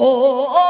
โอ้